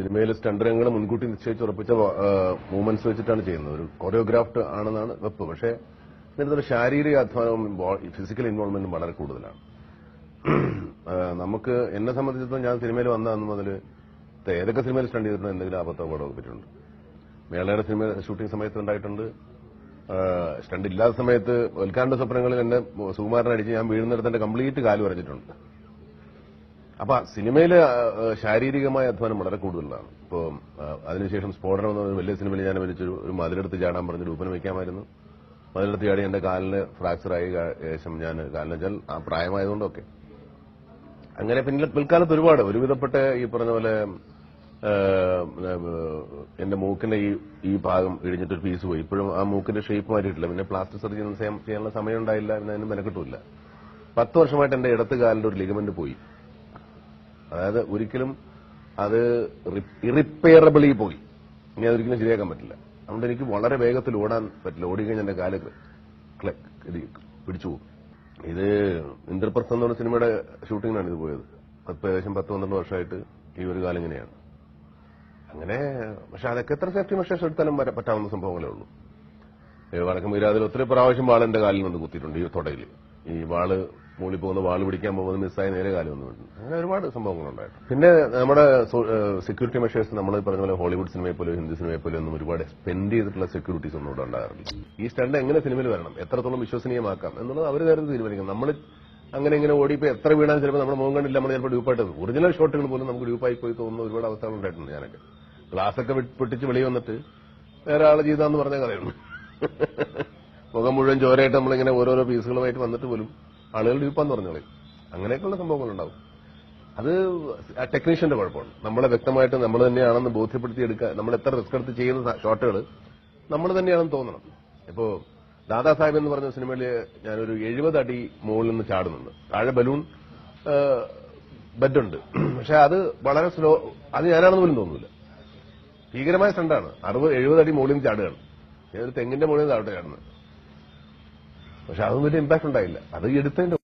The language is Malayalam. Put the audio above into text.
സിനിമയിൽ സ്റ്റണ്ട് രംഗങ്ങൾ മുൻകൂട്ടി നിശ്ചയിച്ച് ഉറപ്പിച്ച മൂവ്മെന്റ്സ് വെച്ചിട്ടാണ് ചെയ്യുന്നത്. ഒരു കൊറിയോഗ്രാഫ്ഡ് ആണെന്നാണ് വെപ്പ്. പക്ഷേ ഇതിനകത്തൊരു ശാരീരിക അധ്വാനവും ഫിസിക്കൽ ഇൻവോൾവ്മെന്റും വളരെ കൂടുതലാണ്. നമുക്ക് എന്നെ സംബന്ധിച്ചിടത്തോളം ഞാൻ സിനിമയിൽ വന്ന അന്ന് മുതൽ ഏതൊക്കെ സിനിമയിൽ സ്റ്റണ്ട് ചെയ്തിട്ടുണ്ട് എന്തെങ്കിലും അപകടമൊക്കെ പറ്റിയിട്ടുണ്ട്. മേളയുടെ സിനിമ ഷൂട്ടിംഗ് സമയത്ത് ഉണ്ടായിട്ടുണ്ട്. സ്റ്റണ്ട് ഇല്ലാത്ത സമയത്ത് ഉൽക്കാണ്ട സ്വപ്നങ്ങളിൽ എന്നെ സുകുമാരൻ അടിച്ച് ഞാൻ വീഴുന്നിടത്ത് എന്റെ കംപ്ലീറ്റ് കാൽ വരച്ചിട്ടുണ്ട്. അപ്പൊ സിനിമയിൽ ശാരീരികമായ അധ്വാനം വളരെ കൂടുതലാണ്. ഇപ്പോ അതിനുശേഷം സ്ഫോടനം എന്ന വലിയ സിനിമയിൽ ഞാൻ വലിച്ചൊരു ഒരു മതിലെടുത്ത് ചാടാൻ പറഞ്ഞ് രൂപനം വയ്ക്കാമായിരുന്നു മതിലെടുത്ത് ചാടി എന്റെ കാലിന് ഫ്രാക്ചറായി ആയി ശേഷം ഞാൻ കാലിന് വെച്ചാൽ ആ പ്രായമായതുകൊണ്ടൊക്കെ. അങ്ങനെ പിന്നെ പിൽക്കാലത്ത് ഒരുപാട് ഒരുവിധപ്പെട്ട ഈ പറഞ്ഞ പോലെ എന്റെ മൂക്കിന്റെ ഈ ഈ ഭാഗം ഇടിഞ്ഞിട്ടൊരു പീസ് പോയി. ഇപ്പോഴും ആ മൂക്കിന്റെ ഷേപ്പ് മാറ്റിയിട്ടില്ല പിന്നെ പ്ലാസ്റ്റിക് സർജറി ചെയ്യാനുള്ള സമയം ഉണ്ടായില്ല പിന്നെ അതിന് പത്ത് വർഷമായിട്ട് എന്റെ ഇടത്ത് കാലിന്റെ ഒരു ലിഗമെന്റ് പോയി. അതായത് ഒരിക്കലും അത് ഇറിപ്പയറബിളി പോയി. ഇനി അതൊരിക്കലും ശരിയാക്കാൻ പറ്റില്ല. അതുകൊണ്ട് എനിക്ക് വളരെ വേഗത്തിൽ ഓടാൻ പറ്റില്ല. ഓടിക്കഴിഞ്ഞാൽ എന്റെ കാൽ പിടിച്ചു പോകും. ഇത് ഇന്ദ്രപ്രസ്ഥം എന്ന് പറഞ്ഞ സിനിമയുടെ ഷൂട്ടിങ്ങിനാണ് ഇത് പോയത്. പത്ത് ഏകദേശം പത്ത് പന്ത്രണ്ട് വർഷമായിട്ട് ഈ ഒരു കാലം ഇങ്ങനെയാണ്. അങ്ങനെ പക്ഷെ അതൊക്കെ എത്ര സേഫ്റ്റി മെഷേഴ്സ് എടുത്താലും പറ്റാവുന്ന സംഭവങ്ങളേ ഉള്ളൂ. വടക്കം വീരാതിൽ ഒത്തിരി പ്രാവശ്യം വാൾ എന്റെ കാലിൽ നിന്ന് കുത്തിയിട്ടുണ്ട് ഈ തൊടയിൽ ഈ വാൾ മൂളി പോകുന്ന വാൾ പിടിക്കാൻ പോകുന്നത് മിസ്സായി നേരെ കാലം ഒന്നും. അങ്ങനെ ഒരുപാട് സംഭവങ്ങളുണ്ടായിട്ട് പിന്നെ നമ്മുടെ സെക്യൂരിറ്റി മെഷേഴ്സ് നമ്മൾ പറഞ്ഞ പോലെ ഹോളിവുഡ് സിനിമയെ പോലും ഹിന്ദി സിനിമയെ പോലും ഒന്നും ഒരുപാട് സ്പെൻഡ് ചെയ്തിട്ടുള്ള സെക്യൂരിറ്റീസ് ഒന്നും ഇവിടെ ഉണ്ടാകാറില്ല. ഈ സ്റ്റണ്ട് എങ്ങനെ സിനിമയിൽ വരണം എത്രത്തോളം വിശ്വസനീയമാക്കാം എന്നുള്ളത് അവർ നേരത്തെ തീരുമാനിക്കും. നമ്മൾ അങ്ങനെ ഇങ്ങനെ ഓടിപ്പോ എത്ര വീണാലും ചിലപ്പോൾ നമ്മുടെ മുഖം കണ്ടില്ല നമ്മൾ ചിലപ്പോൾ ഡ്യൂപ്പായിട്ട്. ഒറിജിനൽ ഷോട്ടുകൾ പോലും നമുക്ക് ഡ്യൂപ്പായി പോയി തോന്നുന്ന ഒരുപാട് അവസ്ഥകൾ ഉണ്ടായിട്ടുണ്ട് ഞാനൊക്കെ. ഗ്ലാസ്സൊക്കെ പൊട്ടിച്ച് വെളി വന്നിട്ട് വേറെ ആൾ ചെയ്താന്ന് പറഞ്ഞ കഥയുള്ളൂ മുഖം മുഴുവൻ ചോരയായിട്ട് നമ്മളിങ്ങനെ ഓരോരോ പീസുകളുമായിട്ട് വന്നിട്ട് പോലും ആളുകൾ ഡ്യൂപ്പാന്ന് പറഞ്ഞോളെ. അങ്ങനെയൊക്കെയുള്ള സംഭവങ്ങളുണ്ടാവും. അത് ടെക്നീഷ്യന്റെ കുഴപ്പമാണ്. നമ്മളെ വ്യക്തമായിട്ട് നമ്മൾ തന്നെയാണെന്ന് ബോധ്യപ്പെടുത്തി എടുക്കുക നമ്മൾ എത്ര റിസ്ക് എടുത്ത് ചെയ്യുന്ന ഷോട്ടുകൾ നമ്മൾ തന്നെയാണെന്ന് തോന്നണം. ഇപ്പോ ദാദാ സാഹിബ് എന്ന് പറഞ്ഞ സിനിമയിൽ ഞാനൊരു എഴുപത് അടി മുകളിൽ നിന്ന് ചാടുന്നുണ്ട്. താഴെ ബലൂൺ ബെഡുണ്ട്. പക്ഷെ അത് വളരെ സ്ലോ അത് ഞാനാണെന്ന് പോലും തോന്നുന്നില്ല. ഭീകരമായ സ്റ്റണ്ടാണ് അറുപത് എഴുപത് അടി മുകളിൽ നിന്ന് ചാടുകയാണ്. ഞാനൊരു തെങ്ങിന്റെ മുകളിൽ നിന്ന് ചാടുകയാണ് ചാടുന്നത്. പക്ഷെ അതൊന്നും വലിയ ഇമ്പാക്ട് ഉണ്ടായില്ല. അത് എടുത്തതിന്റെ